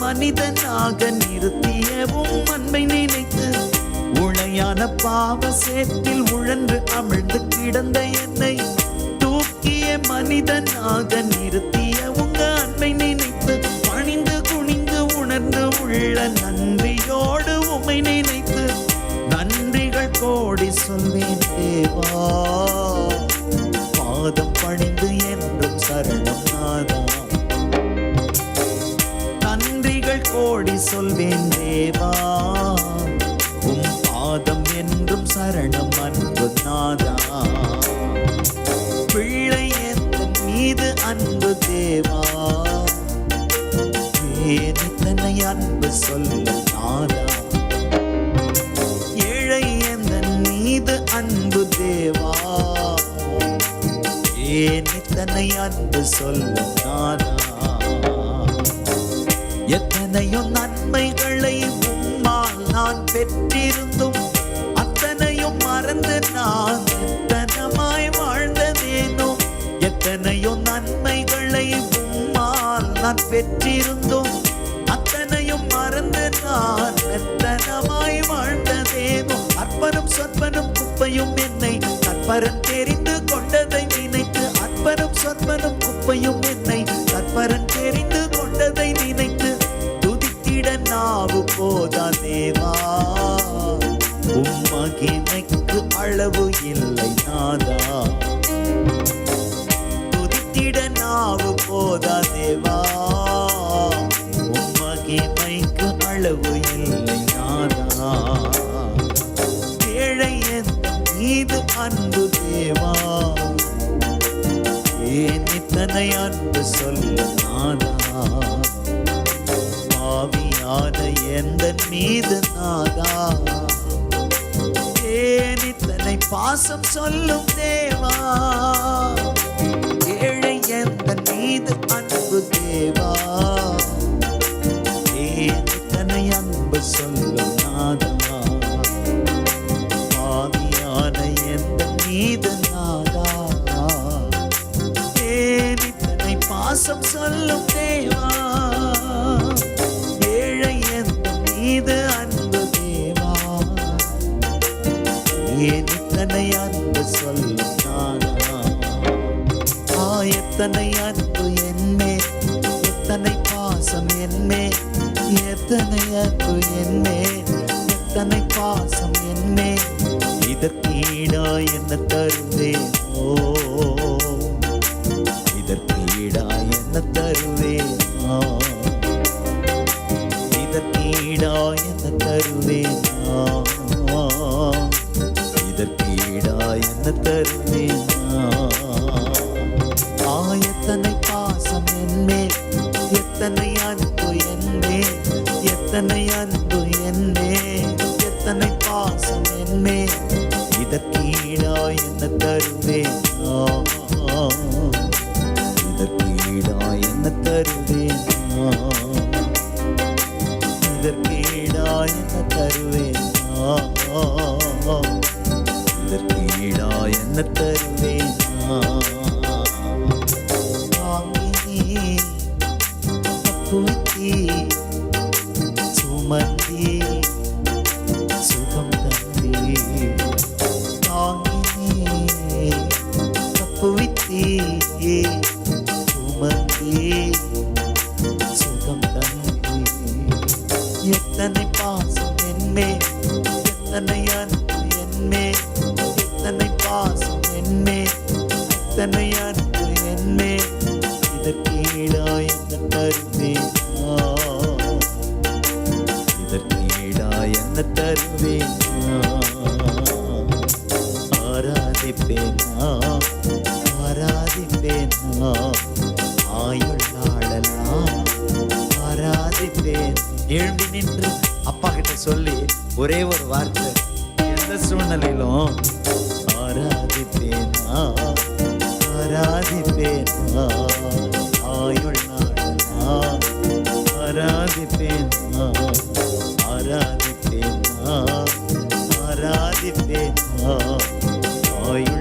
மனிதனாக நிறுத்தியவும் அன்பை நினைத்து உளையான பாவ சேற்றில் உழன்று அமிழ்ந்து கிடந்த என்னை தூக்கிய மனிதனாக நிறுத்திய உங்க அன்பை நினைத்து பணிந்து குனிந்து உணர்ந்து உள்ள நன்றியோடு உமை நினைத்து நன்றிகள் கோடி சொல்வேன் தேவா. பாதம் பணிந்து என் கோடி சொல்வேன் தேவா உம் பாதம் என்றும் சரணம் அன்பு நாதா. பிள்ளை எந்த மீது அன்பு தேவா. வேதனை அன்பு சொல்லும் நாதா. ஏழை எந்த மீது அன்பு தேவா. ஏன் இத்தனை அன்பு சொல்லும் நாதா. எத்தனையோ நன்மைகளை உம்மால் நான் பெற்றிருந்தும் அத்தனையும் மறந்து நான் எத்தனமாய் வாழ்ந்ததேனோ எத்தனையோ நன்மைகளை உம்மால் நான் பெற்றிருந்தும் அத்தனையும் மறந்து நான் எத்தனமாய் வாழ்ந்ததேனோ. அற்பனும் சொற்பனும் குப்பையும் என்னை கற்பரன் தெரிந்து கொண்டதை நினைத்து அற்பனும் சொற்பனும் குப்பையும் தேவா உம் மகிமைக்கு அளவு இல்லை நாதா. துதித்திட நாவு போதா தேவா உம் மகிமைக்கு அளவு இல்லை நாதா. ஏழையன் மீது அன்பு தேவா ஏன் இத்தனை அன்பு சொல்ல நாதா? பாவியான எந்த மீது நாதா? ஏன் இத்தனை பாசம் சொல்லும் தேவா? எத்தனை அன்பு என்னே எத்தனை பாசம் என்னே எத்தனை அன்பு என்னே எத்தனை பாசம் என்னே இதற்கீடா என்ன தருவேனோ? இதற்கீடா என்ன தருவேனோ? இதற்கீடா என்ன தருவேனோ? இதற்கீடா என்ன தருவேனோ? எத்தனை அன்பு என்னே எத்தனை பாசம் என்னே இதற்கீடா என்ன தருவேனோ? இதற்கீடா என்ன தருவேனோ? இதற்கீடா என்ன தருவேனோ? இதற்கீடா என்ன தருவேனோ? தாங்கினே தப்புவித்தே சுமந்தே சுகம் தந்தே. தாங்கினே தப்புவித்தே. சுமந்தே சுகம் தந்தே. எத்தனை பாசம் என்மே எத்தனை அன்பு என்மே எத்தனை பாசம் என்மே எத்தனை அன்பு என்மே இதற்கீடா என்ன என்ன தருவேனா? ஆராதிப்பேனா? ஆராதிப்பேனா? ஆயுள் ஆராதிப்பேன். எழும்பி நின்று அப்பா கிட்ட சொல்லி ஒரே ஒரு வார்த்தை எந்த சூழ்நிலையிலும் ஆராதிப்பேனா? ஆராதிப்பேனா? ஆயுள் ஆயுள்